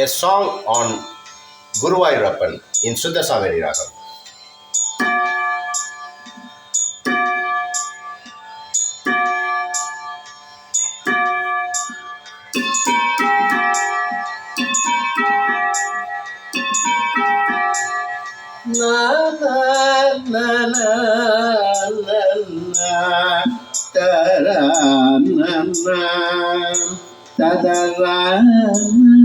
a song on Guruvayurappan in Suddha Saveri Ragam. La la la la la la da da na na da da la na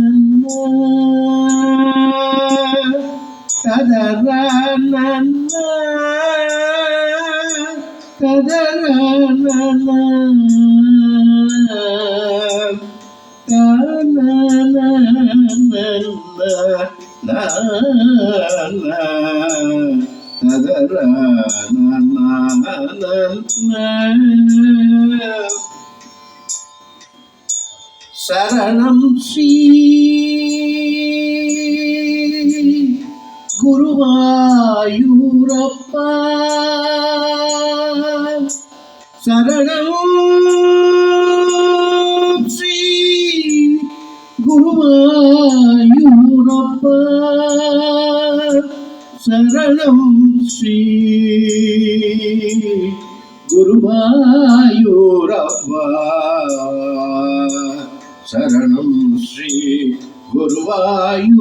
சரணம் ஸ்ரீ குருவாயூரப்பா சரணம் ஸ்ரீ குருவாயூரப்பா. சரணம் ஸ்ரீ குருவாயூரப்பா. சரணம் ஸ்ரீ குருவாயூரப்பா.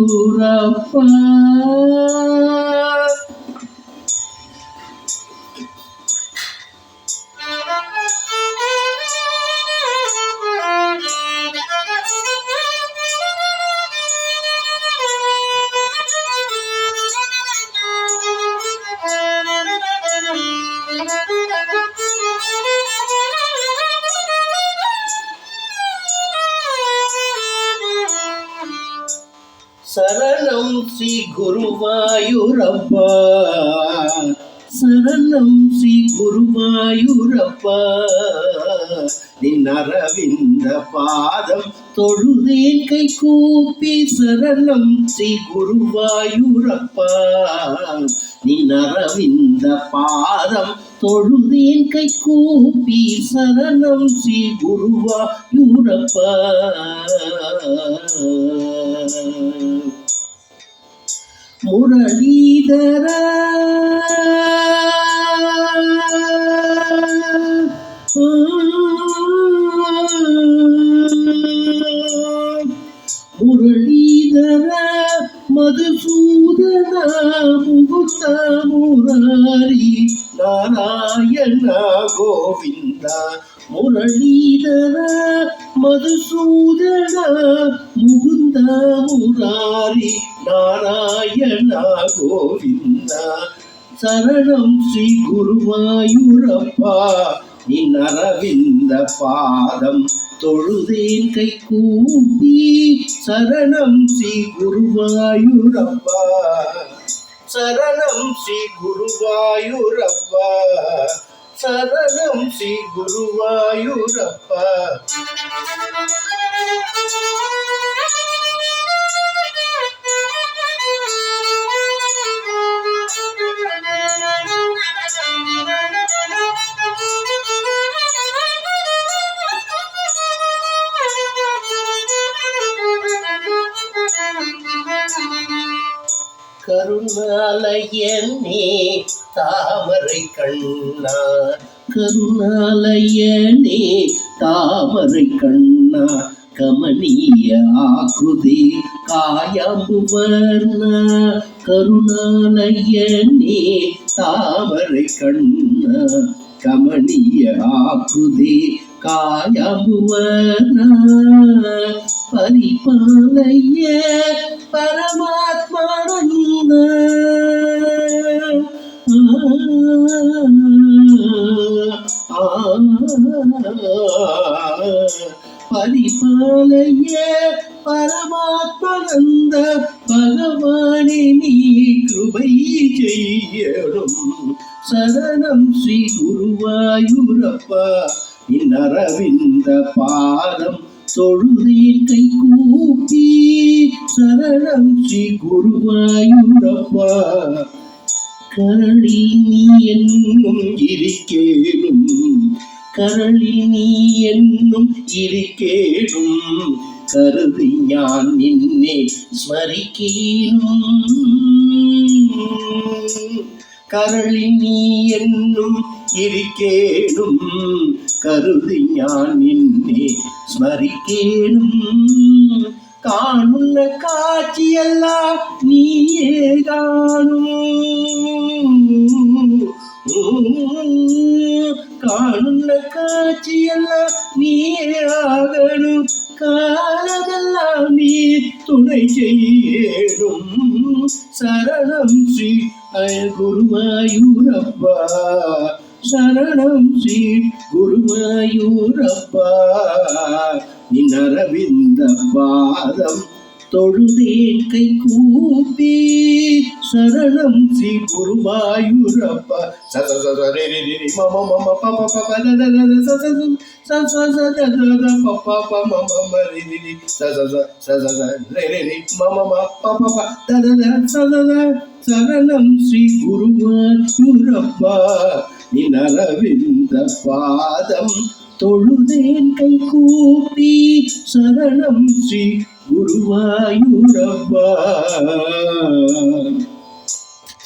சரணம் ஸ்ரீ குருவாயூரப்பா. சரணம் ஸ்ரீ குருவாயூரப்பா. நின் அரவிந்த பாதம் தொழுதேன் கை கூப்பி சரணம் ஸ்ரீ குருவாயூரப்பா. நின் அரவிந்த பாதம் தொழுதேன் கை கூப்பி சரணம் ஸ்ரீ குருவாயூரப்பா. முரளிதர முரளிதர மதுசூதன முகுத்த முராரி நாராயண கோவிந்தா. முரளிதர மதுசூதன முகுந்த முராரி நாராயணா கோவிந்தா. சரணம் ஸ்ரீ குருவாயூரப்பா நின் அரவிந்த பாதம் தொழுதேன் கை கூப்பி. சரணம் ஸ்ரீ குருவாயூரப்பா சரணம் ஸ்ரீ குருவாயூரப்பா சரணம் ஸ்ரீ குருவாயூரப்பா. கருணாலயனே தாமரை கண்ணா கருணாலயனே தாமரை கண்ணா கமனீய ஆகுதி காயம்புவர்ண கருணாலயனே தாமரை கண்ணா கமனீய ஆகுதி காயம்புவர்ண பரிபாலய பரமாத்மானந்த பரிபாலைய பரமாத்மானந்த பகவானே நீ கிருபை செய்யணும். சரணம் ஸ்ரீ குருவாயூரப்பா. இன்னரவிந்த பாதம் தொழுதேன் கை கூப்பி சரணம் ஸ்ரீ குருவாயூரப்பா. கரளி நீ என்னும் இருக்கேனும் கரளி நீ என்னும் இருக்கேனும் கருதி ஞான் நின்னே ஸ்மரிக்கேனும். கரளி நீ என்னும் இருக்கேனும் கருதி ஞான் நின்னே ஸ்மரிக்கேனும். காணுள்ள காட்சியெல்லாம் நீயே காணும். சரணம் ஸ்ரீ அய குருவாயூரப்பா சரணம் ஸ்ரீ குருவாயூரப்பா. நின் பாதம் தொழுதேன் கை கூப்பி சரணம் ஸ்ரீ குருவாயூரப்பா சரணம் ஸ்ரீ குருவாயூரப்பா நின் பாதம் தொழுதேன் கை கூப்பி சரணம் ஸ்ரீ குருவாயூரப்பா.